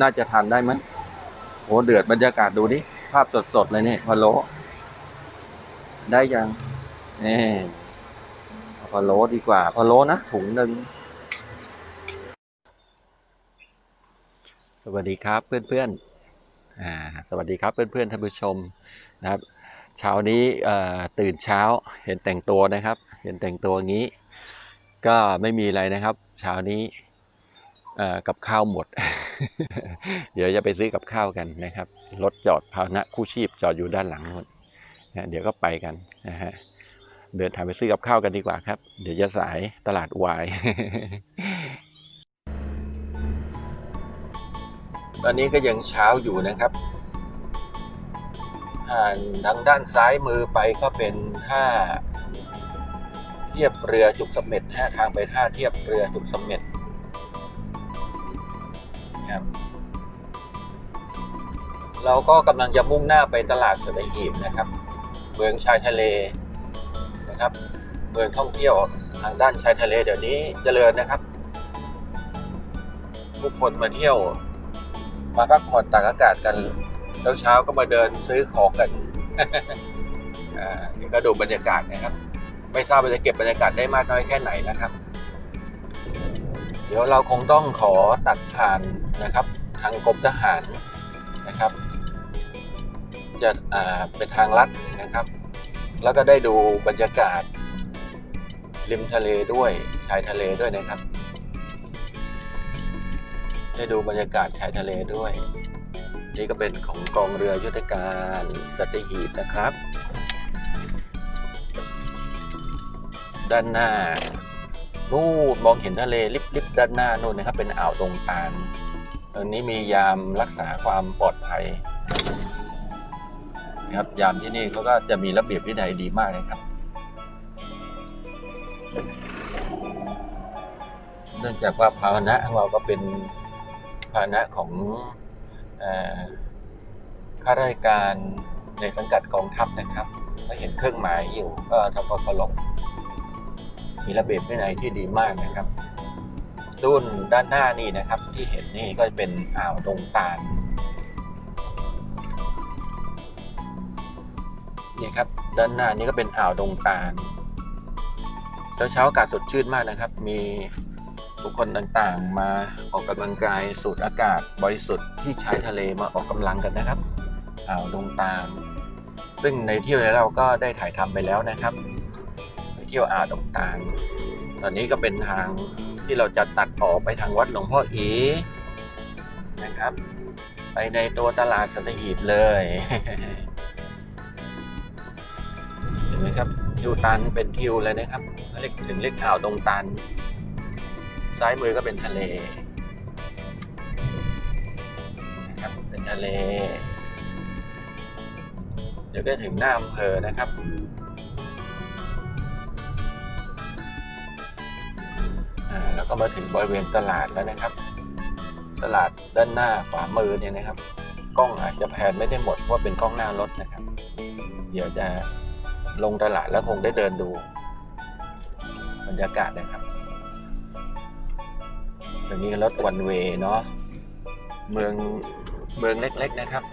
น่าจะทานได้ไหมโอ้เดือดบรรยากาศดูดิภาพสดๆเลยเนี่ยพะโล้ได้ยังนี่เอาพะโล้ดีกว่าพะโล้นะถุงหนึ่งสวัสดีครับเพื่อนๆอ่าสวัสดีครับเพื่อนๆท่านผู้ชมนะครับ เช้านี้ตื่นเช้าเห็นแต่งตัวนะครับ เห็นแต่งตัวงี้ ก็ไม่มีอะไรนะครับ เช้านี้ กับข้าวหมด เดี๋ยวจะไปซื้อกับข้าวกันนะครับ รถจอดพาหนะคู่ชีพจอดอยู่ด้านหลังหมดนะเดี๋ยวก็ไปกันนะฮะ เดินทางไปซื้อกับข้าวกันดีกว่าครับ เดี๋ยวจะสายตลาดวาย ตอนนี้ก็ยังเช้าอยู่นะครับอ่านทางด้านซ้ายมือไปก็เป็นท่าเทียบเรือจุกเสม็ดท่าทางไปท่าเทียบเรือจุกเสม็ด ครับ เราก็กำลังจะมุ่งหน้าไปตลาดสตหีบนะครับ เมืองชายทะเลนะครับ เมืองท่องเที่ยวทางด้านชายทะเลเดี๋ยวนี้เจริญนะครับผู้คนมาเที่ยว มาพักผ่อนตากอากาศกันแล้วเช้าก็มาเดินซื้อของกันอ่าก็ดูบรรยากาศนะครับ ไม่ทราบว่าจะเก็บบรรยากาศได้มากน้อยแค่ไหนนะครับ ดี๋ยวเราคงต้องขอตัดผ่านนะครับ ทางกรมทหารนะครับ จะเป็นทางลัดนะครับ แล้วก็ได้ดูบรรยากาศ ริมทะเลด้วยชายทะเลด้วยนะครับ ได้ดูบรรยากาศชายทะเลด้วย นี่ก็เป็นของกองเรือยุทธการสัตหีบนะครับ ด้านหน้า นู่นมองเห็นทะเลลิบๆด้านหน้านู่นนะครับ เป็นอ่าวตรงตาลตอนนี้มียามรักษาความปลอดภัยนะครับ ยามที่นี่เขาก็จะมีระเบียบวินัยดีมากนะครับ เนื่องจากว่าพาหนะของเราก็เป็นพาหนะของข้าราชการในสังกัดกองทัพนะครับถ้าเห็นเครื่องหมายอยู่ก็ทำความเคารพ มีระเบียบวินัยที่ดีมากนะครับ รุ่นด้านหน้านี่นะครับ ที่เห็นนี่ก็เป็นอ่าวดงตาลนี่ครับด้านหน้านี่ก็เป็นอ่าวดงตาลเช้าเช้าอากาศสดชื่นมากนะครับ มีบุคคลต่างๆ มาออกกำลังกายสูดอากาศบริสุทธิ์ที่ชายทะเลมาออกกำลังกันนะครับอ่าวดงตาลซึ่งในเที่ยวเราก็ได้ถ่ายทำไปแล้วนะครับ ที่ยวอ่าวดงตาลตอนนี้ก็เป็นทางที่เราจะตัดออกไปทางวัดหลวงพ่ออีนะครับ ไปในตัวตลาดสัตหีบเลยเห็นไหมครับทิวตันเป็นทิวเลยนะครับเรียกถึงเรียกอ่าวดงตัน ซ้ายมือก็เป็นทะเลนะครับเป็นทะเล เดี๋ยวก็ถึงหน้าอำเภอนะครับ แล้วก็มาถึงบริเวณตลาดแล้วนะครับ ตลาดด้านหน้าขวามือเนี่ยนะครับ กล้องอาจจะแพนไม่ได้หมดเพราะเป็นกล้องหน้ารถนะครับ เดี๋ยวจะลงตลาดแล้วคงได้เดินดู บรรยากาศนะครับตรงนี้รถวันเวเนาะเมืองเมืองเล็กๆนะครับ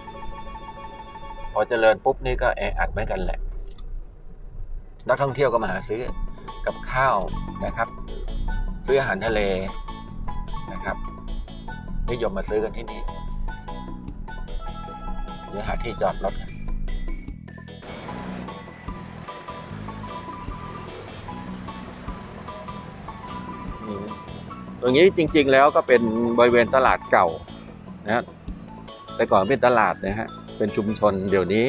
พอเจริญปุ๊บนี่ก็แออัดเหมือนกันแหละ นักท่องเที่ยวก็มาหาซื้อกับข้าวนะครับ ซื้ออาหารทะเลนะครับนิยมมาซื้อกันที่นี่เดี๋ยวหาที่จอดรถกันตรงนี้จริงๆแล้วก็เป็นบริเวณตลาดเก่านะฮะแต่ก่อนเป็นตลาดนะฮะเป็นชุมชนเดี๋ยวนี้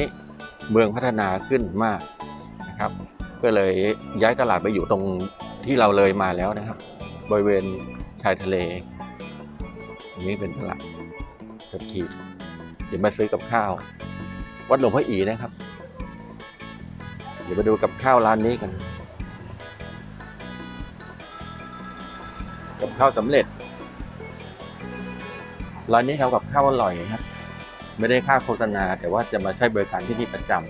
เมืองพัฒนาขึ้นมากนะครับ ก็เลยย้ายตลาดไปอยู่ตรงที่เราเลยมาแล้วนะครับ บริเวณชายทะเลตรงนี้เป็นตลาดสถีบเดี๋ยวมาซื้อกับข้าว วัดหลวงพ่ออีนะครับ เดี๋ยวมาดูกับข้าวร้านนี้กัน กับข้าวสำเร็จ ร้านนี้ทำกับข้าวอร่อยครับไม่ได้ค่าโฆษณา แต่ว่าจะมาใช้บริการที่นี่ประจำ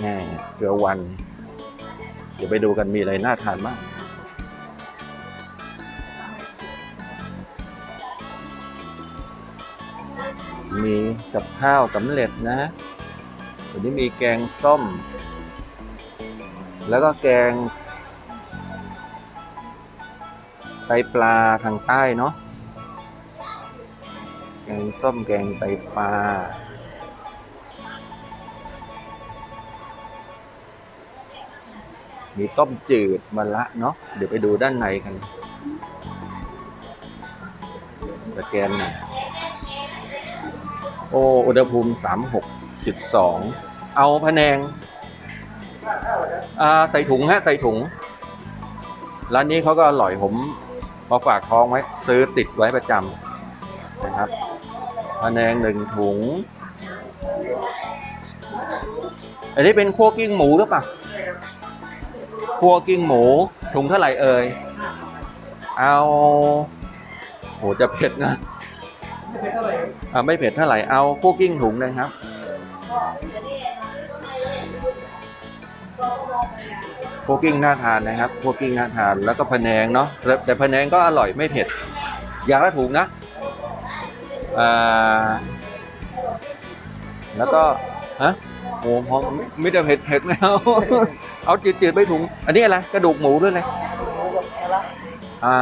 แง่เกลือวัน เดี๋ยวไปดูกันมีอะไรน่าทานมากมีกับข้าวสำเร็จนะวันนี้มีแกงส้ม แล้วก็แกงไตปลาทางใต้เนาะแกงส้มแกงไตปลา มีต้มจืดมะละเนาะเดี๋ยวไปดูด้านในกันสแกนหน่อยโอ้อุณหภูมิสามหกจุดสองเอาพะแนงอ่าใส่ถุงฮะ ใส่ถุง ร้านนี้เขาก็อร่อยผมมาฝากท้องไว้ ซื้อติดไว้ประจำนะครับพะแนงหนึ่งถุง อันนี้เป็นคั่วกิ้งหมูหรือเปล่า คั่วกิ้งหมูถุงเท่าไหร่เอ่ย เอาโหจะเผ็ดนะไม่เป็นเท่าไหร่อ่าไม่เผ็ดเท่าไหร่เอาคั่วกิ้งถุงเลยครับคั่วกิ้งน่าทานนะครับคั่วกิ้งน่าทานแล้วก็พะแนงเนาะแต่พะแนงก็อร่อยไม่เผ็ดอย่างละถุงนะอ่าแล้วก็ฮะโอ้พอไม่ได้เผ็ดเผ็ดไม่เอา เอาจืดๆไปถุง อันนี้อะไรกระดูกหมูด้วยเลยหมูกับมะละอ่า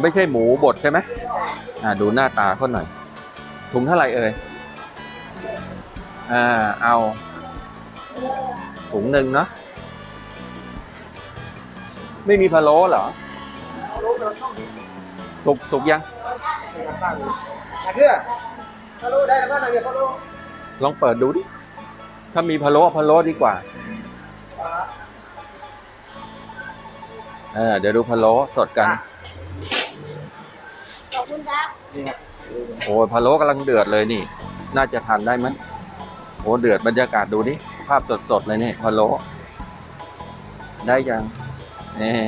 ไม่ใช่หมูบดใช่ไหมอ่าดูหน้าตาเขาหน่อย ถุงเท่าไหร่เอ่ยอ่าเอาถุงหนึ่งเนาะไม่มีพะโล้เหรอรู้เราต้องมีสุกสุกยังการบ้านอาเกือพะโล้ได้แล้วบ้านอาเกือพะโล้ลองเปิดดูดิ ถ้ามีพะโล้พะโล้ดีกว่า เออเดี๋ยวดูพะโล้สดกัน ขอบคุณครับนี่ครับโอ้ยพะโล้กำลังเดือดเลยนี่ น่าจะทานได้ไหมโอ้เดือดบรรยากาศดูดิภาพสดๆเลยนี่พะโล้ได้ยังนี่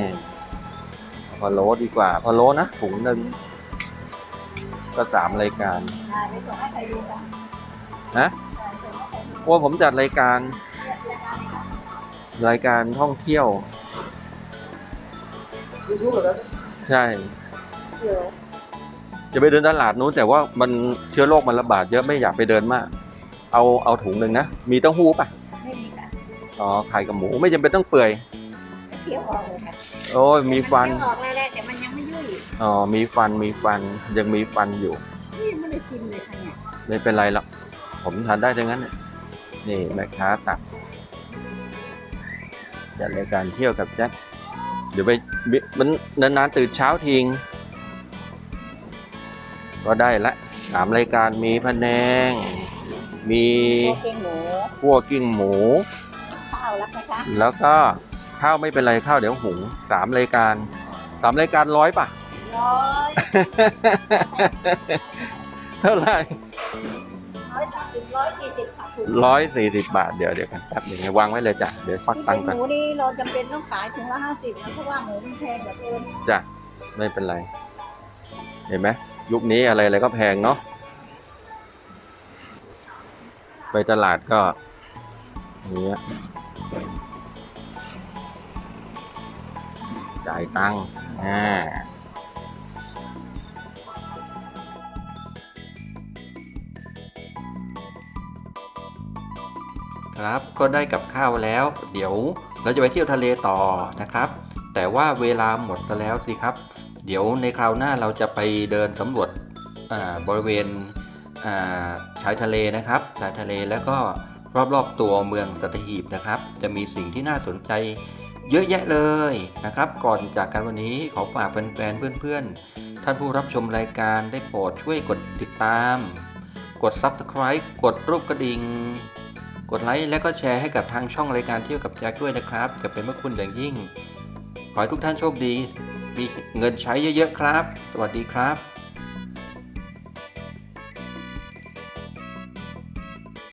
พะโล้ดีกว่าพะโล้นะถุงหนึ่งก็สามรายการอ่าเดี๋ยวส่งให้ใครดูกันฮะอ่าส่งให้ใครดูโอ้ผมจัดรายการรายการท่องเที่ยว ยูทูบเหรอใช่เดี๋ยวจะไปเดินตลาดนู้นแต่ว่ามันเชื้อโรคมันระบาดเยอะไม่อยากไปเดินมาก เอาเอาถุงหนึ่งนะ มีเต้าหู้ป่ะไม่มีค่ะอ๋อไข่กับหมูไม่จำเป็นต้องเปื่อยเคี้ยวออกเลยค่ะโอ้ยมีฟันเคี้ยวออกเลยแหละแต่มันยังไม่ยุ่ยอ๋อมีฟันมีฟันยังมีฟันอยู่นี่ไม่ได้กินเลยค่ะเนี่ยไม่เป็นไรหรอกผมทานได้ทั้งนั้นน่ะนี่แม่ค้าตักจัดรายการเที่ยวกับแจ็คเดี๋ยวไปบิมันนานๆตื่นเช้าทิ้งก็ได้ละสามรายการมีพะแนง มีโอเคหมูคั่วกิ้งหมู ข้าวรับไหมคะแล้วก็ข้าวไม่เป็นไรข้าวเดี๋ยวหุงสามรายการสามรายการร้อยป่ะร้อยเท่าไหร่ ร้อยสามสิบร้อยสี่สิบค่ะถูกร้อยสี่สิบบาทเดี๋ยวเดี๋ยวกันแป๊บหนึงวางไว้เลยจ้ะเดี๋ยวฟักที่ตัเป็งนค์ก่อนหมูนี่เราจำเป็นต้องขายถุงละห้าสิบนะเพราะว่าหมูมันแพงเหลือเกินจ้ะไม่เป็นไร เห็นไหมยุคนี้อะไรอะไรก็แพงเนาะไปตลาดก็อย่างเนี้ยจ่ายตังค์อ่า ครับ ก็ได้กับข้าวแล้ว เดี๋ยวเราจะไปเที่ยวทะเลต่อนะครับ แต่ว่าเวลาหมดซะแล้วสิครับ เดี๋ยวในคราวหน้าเราจะไปเดินสำรวจบริเวณชายทะเลนะครับ ชายทะเลแล้วก็รอบๆตัวเมืองสัตหีบนะครับ จะมีสิ่งที่น่าสนใจเยอะแยะเลยนะครับ ก่อนจากกันวันนี้ขอฝากแฟนๆเพื่อนๆ ท่านผู้รับชมรายการได้โปรดช่วยกดติดตาม กด Subscribe กดรูปกระดิ่ง กดไลค์และก็แชร์ให้กับทางช่องรายการเที่ยวกับแจ็คด้วยนะครับจะเป็นเมื่อคุณอย่างยิ่ง ขอให้ทุกท่านโชคดี มีเงินใช้เยอะๆครับ สวัสดีครับ